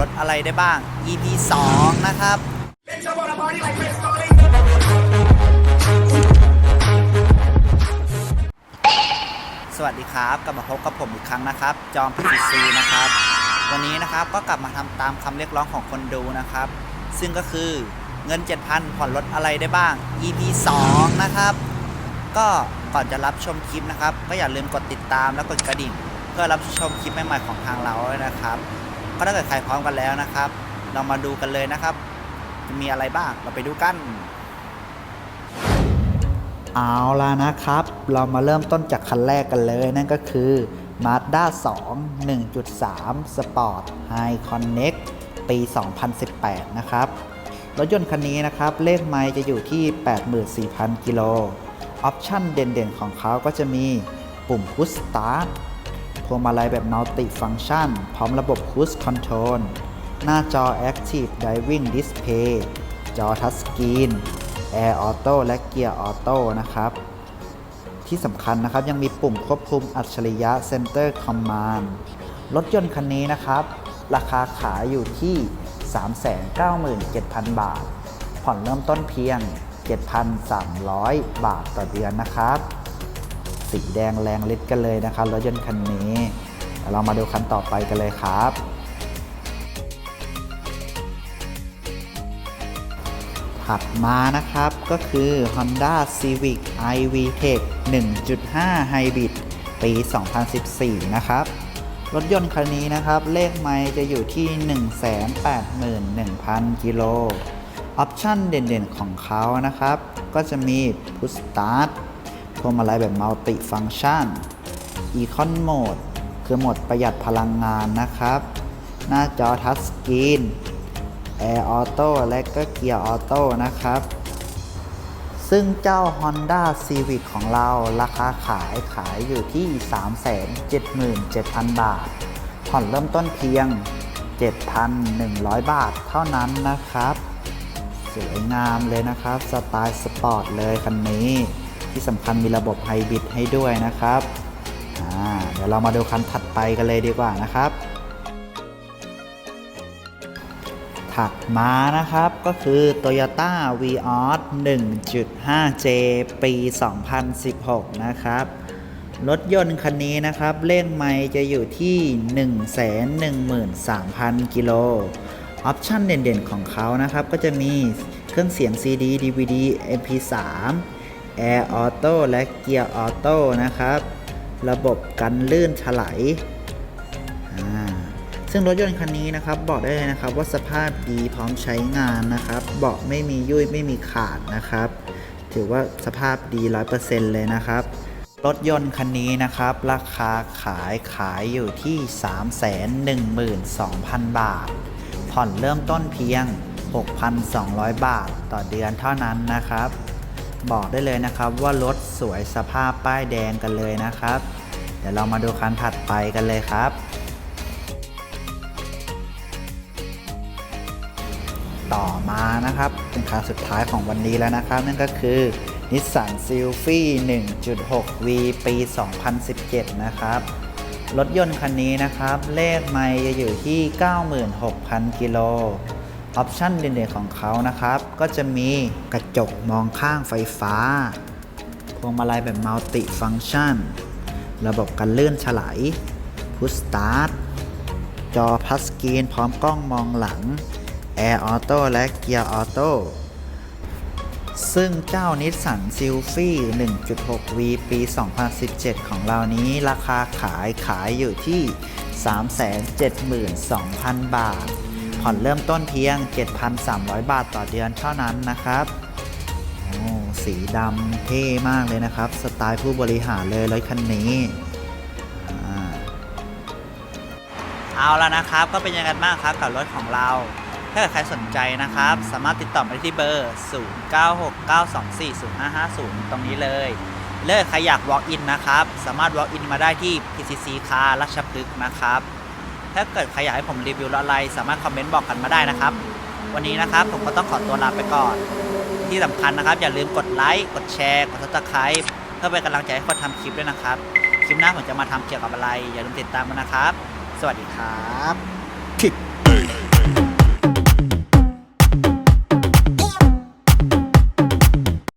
ลดอะไรได้บ้าง EP 2 นะครับสวัสดีครับ กลับมาพบกับผมอีกครั้งนะครับ จอม PCC นะครับ วันนี้นะครับก็กลับมาทำตามคำเรียกร้องของคนดูนะครับ ซึ่งก็คือเงิน 7,000 ผ่อนรถอะไรได้บ้าง EP 2 นะครับ ก็ก่อนจะรับชมคลิปนะครับ ก็อย่าลืมกดติดตามและกดกระดิ่ง เพื่อรับชมคลิปใหม่ๆของทางเราด้วยนะครับ ก็ถ้าเกิดใครพร้อมกันแล้วนะครับ เรามาดูกันเลยนะครับ จะมีอะไรบ้างเราไปดูกัน เอาละนะครับ เรามาเริ่มต้นจากคันแรกกันเลย นั่นก็คือ Mazda 2 1.3 Sport High Connect ปี 2018 นะครับ รถยนต์คันนี้นะครับ เลขไมล์จะอยู่ที่ 84,000 กิโล ออปชั่นเด่นๆ ของเขาก็จะมีปุ่ม Push Start วงมาลัยแบบ Multi Function พร้อมระบบ Cruise Control หน้าจอ Active Driving Display จอ Touch Screen Air Auto และ Gear Auto นะครับ ที่สำคัญนะครับยังมีปุ่มควบคุมอัจฉริยะ Center Command รถยนต์คันนี้นะครับ ราคาขายอยู่ที่ 397,000 บาท ผ่อนเริ่มต้นเพียง 7,300 บาทต่อเดือนนะครับ สีแดงแรงฤทธิ์กันเลยนะครับรถยนต์คันนี้เรามาดูคันต่อไปกันเลยครับถัดมานะครับก็คือ Honda Civic iVTEC 1.5 Hybrid ปี 2014 นะครับ รถยนต์คันนี้นะครับ เลขไมล์จะอยู่ที่ 181,000 กิโล ออปชั่นเด่นๆของเขานะครับ ก็จะมี Push Start พวงมาลัยแบบ Multi Function Econ Mode คือโหมดประหยัดพลังงานนะครับ หน้าจอ Touch Screen Air Auto และก็ Gear Auto นะครับ ซึ่งเจ้า Honda Civic ของเราราคาขายขายอยู่ที่ 377,000 บาท ผ่อนเริ่มต้นเพียง 7,100 บาทเท่านั้นนะครับ สวยงามเลยนะครับ สไตล์สปอร์ตเลยคันนี้ ที่สำคัญมีระบบไฮบริดให้ด้วยนะครับเดี๋ยวเรามาดูคันถัดไปกันเลยดีกว่านะครับ ถัดมานะครับก็คือ Toyota Vios 1.5J ปี 2016 นะครับรถยนต์คันนี้นะครับเลขไมล์จะอยู่ที่ 113,000 กิโล ออปชั่นเด่นๆของเขานะครับ ก็จะมีเครื่องเสียง CD DVD MP3 Air Auto และ Gear Auto นะครับ ระบบกันลื่นถลายอ่าซึ่งรถยนต์คันนี้นะครับบอกได้เลยนะครับว่าสภาพดีพร้อมใช้งานนะครับเบาะไม่มียุ่ยไม่มีขาดนะครับ ถือว่าสภาพดี 100%เลยนะครับ รถยนต์คันนี้นะครับ ราคาขายขายอยู่ที่ 312,000 บาท ผ่อนเริ่มต้นเพียง 6,200 บาทต่อเดือนเท่านั้นนะครับ บอกได้เลยนะครับว่ารถสวยสภาพป้ายแดงกันเลยนะครับ เดี๋ยวเรามาดูคันถัดไปกันเลยครับ ต่อมานะครับเป็นคันสุดท้ายของวันนี้แล้วนะครับ นั่นก็คือ Nissan Sylphy 1.6V ปี 2017 นะครับ รถยนต์คันนี้นะครับ เลขไมล์จะอยู่ที่ 96,000 กิโล ออปชันเด่นๆของเขานะครับ ก็จะมีกระจกมองข้างไฟฟ้า พวงมาลัยแบบ Multi Function ระบบกันลื่นฉลาย Push Start จอพัสกรีนพร้อมกล้องมองหลัง Air Auto และ Gear Auto ซึ่งเจ้านิสสันซิลฟี่ 1.6V ปี 2017 ของเรานี้ราคาขายขายอยู่ที่ 372,000 บาท ผ่อนเริ่มต้นเพียง 7,300 บาทต่อเดือนเท่านั้นนะครับสีดำเท่มากเลยนะครับ สไตล์ผู้บริหารเลยรถคันนี้เอาแล้วนะครับ ก็เป็นยังไงกันบ้างครับกับรถของเรา ถ้าเกิดใครสนใจนะครับ สามารถติดต่อมาได้ที่เบอร์ 0969240550 ตรงนี้เลยหรือใครอยาก walk in นะครับ สามารถ walk in มาได้ที่ PCC คาราชพฤกษ์นะครับ ถ้าเกิดใครอยากให้ผมรีวิวอะไร สามารถคอมเมนต์บอกกันมาได้นะครับ วันนี้นะครับผมก็ต้องขอตัวลาไปก่อน ที่สำคัญนะครับ อย่าลืมกดไลค์กดแชร์กดติดตามก็เพื่อเป็นกำลังใจให้คนทำคลิปด้วยนะครับ คลิปหน้าผมจะมาทำเกี่ยวกับอะไร อย่าลืมติดตามกันนะครับ สวัสดีครับ